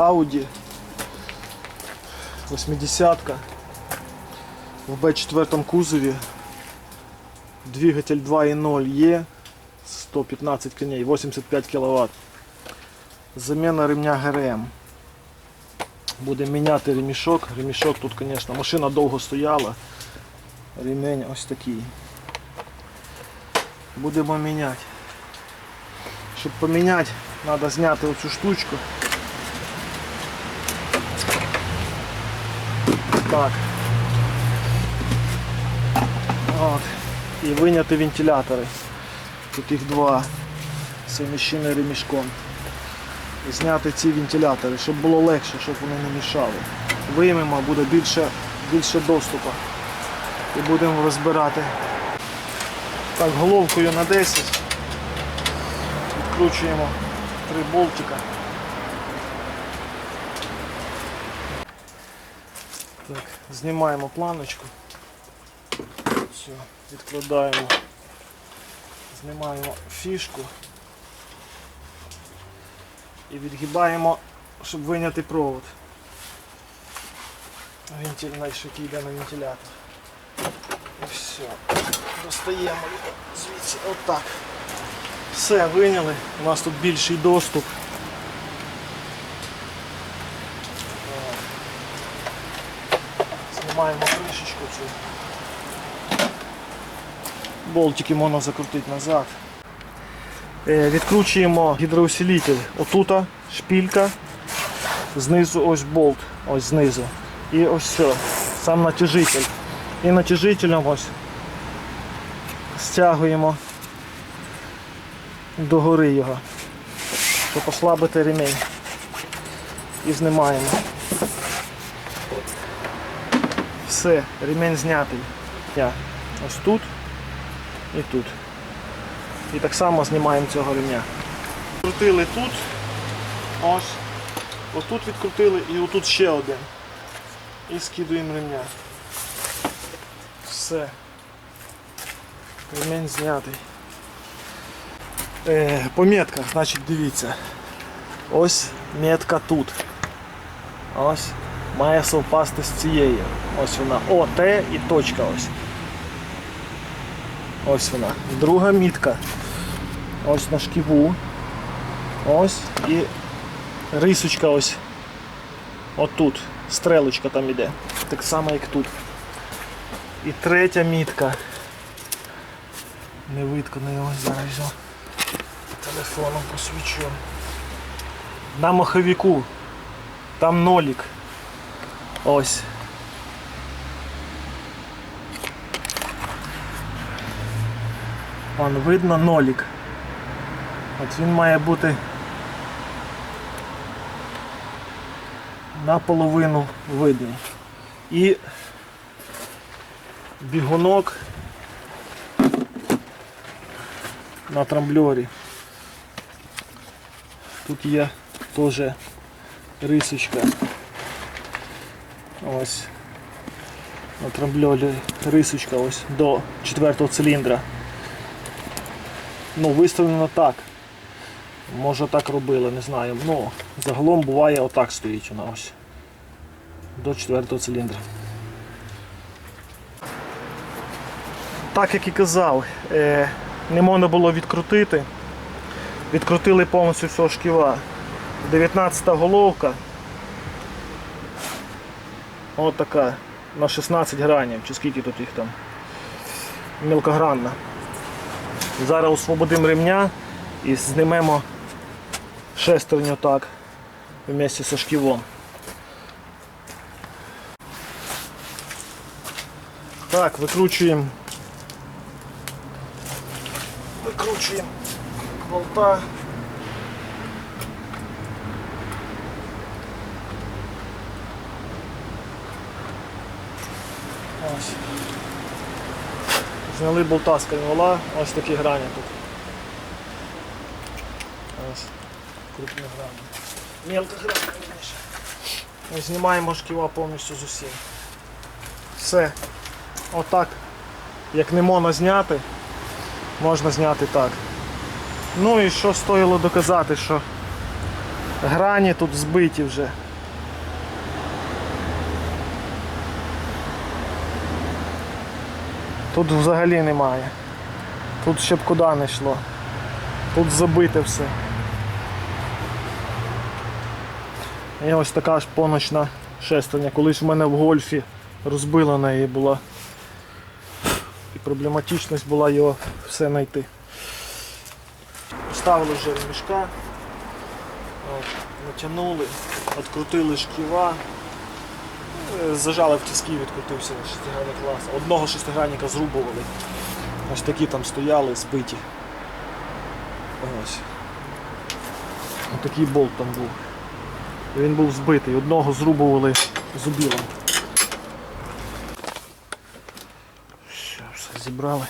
Audi 80-ка в B4 кузові. Двигатель 2.0 Е 115 коней, 85 кВт. Заміна ремня ГРМ. Будемо міняти ремішок. Ремішок тут, звісно, машина довго стояла. Ремень ось такий. Будемо міняти. Щоб поміняти, треба зняти оцю штучку. Так. От. І виняти вентилятори. Тут їх два. Совміщені ремішком. І зняти ці вентилятори, щоб було легше, щоб вони не мішали. Виймемо, буде більше, більше доступу. І будемо розбирати. Так, головкою на 10. Відкручуємо три болтика. Так, знімаємо планочку. Все, відкладаємо. Знімаємо фішку і відгибаємо, щоб виняти провод. Вентильний, який йде на вентилятор. І все. Достаємо його звідси. Отак. Все, виняли. У нас тут більший доступ. Знімаємо кришечку цю. Болтики можна закрутити назад. Е, Відкручуємо гідроусилитель. Отута шпілька, знизу ось болт, ось знизу. І ось все, сам натяжитель. І натяжителем ось стягуємо догори його, щоб ослабити ремінь. І знімаємо. Все, ремінь знятий. Ось тут і тут. І так само знімаємо цього ремня. Крутили тут, ось, отут відкрутили і отут ще один. І скидуємо ремня. Все. Ремень знятий. Е, по метках, значить дивіться. Ось метка тут. Ось. Має совпасти з цією. Ось вона. О, Т і точка ось. Ось вона. Друга мітка. Ось на шківу. Ось і рисочка ось. Отут. Стрелочка там іде. Так само як тут. І третя мітка. Не видко на його зараз. Телефоном посвічу. На маховіку. Там нолік. Ось. Вон видно нолік. От він має бути наполовину видний. І бігунок на трамбльорі. Тут є теж рисочка. Ось. На рисочка ось до четвертого циліндра. Ну, виставлено так. Може так робили, не знаю. Ну, загалом буває отак стоїть вона ось. До четвертого циліндра. Так як і казав, е, не можна було відкрутити. Відкрутили повністю всього шківа. 19 головка. Ось така. На 16 гранів, чи скільки тут їх там. Мілкогранна. Зараз освободимо ремня і знімемо шестерню так вместе со шківом. Так, викручуємо. Викручуємо болта. Ось. Зняли болта з каньвола, ось такі грані тут. Ось. Крупні грані. Мелка верніше. Ось Знімаємо шківа повністю з усім. Все. Отак. Як не можна зняти, можна зняти так. Ну і що стоїло доказати, що Грані тут збиті вже. Тут взагалі немає. Тут ще б куди не йшло. Тут забите все. І ось така ж поночна шестерня. Колись в мене в гольфі розбила неї була. І проблематичність була його все знайти. Поставили вже ремішка, от, натягнули, відкрутили шківа, зажали в тіски, відкрутився шестигранник клас. Одного шестигранника зрубували. Ось такі там стояли, збиті. Ось. Ось такий болт там був. Він був збитий, одного зрубували зубілом. Що, все зібрали.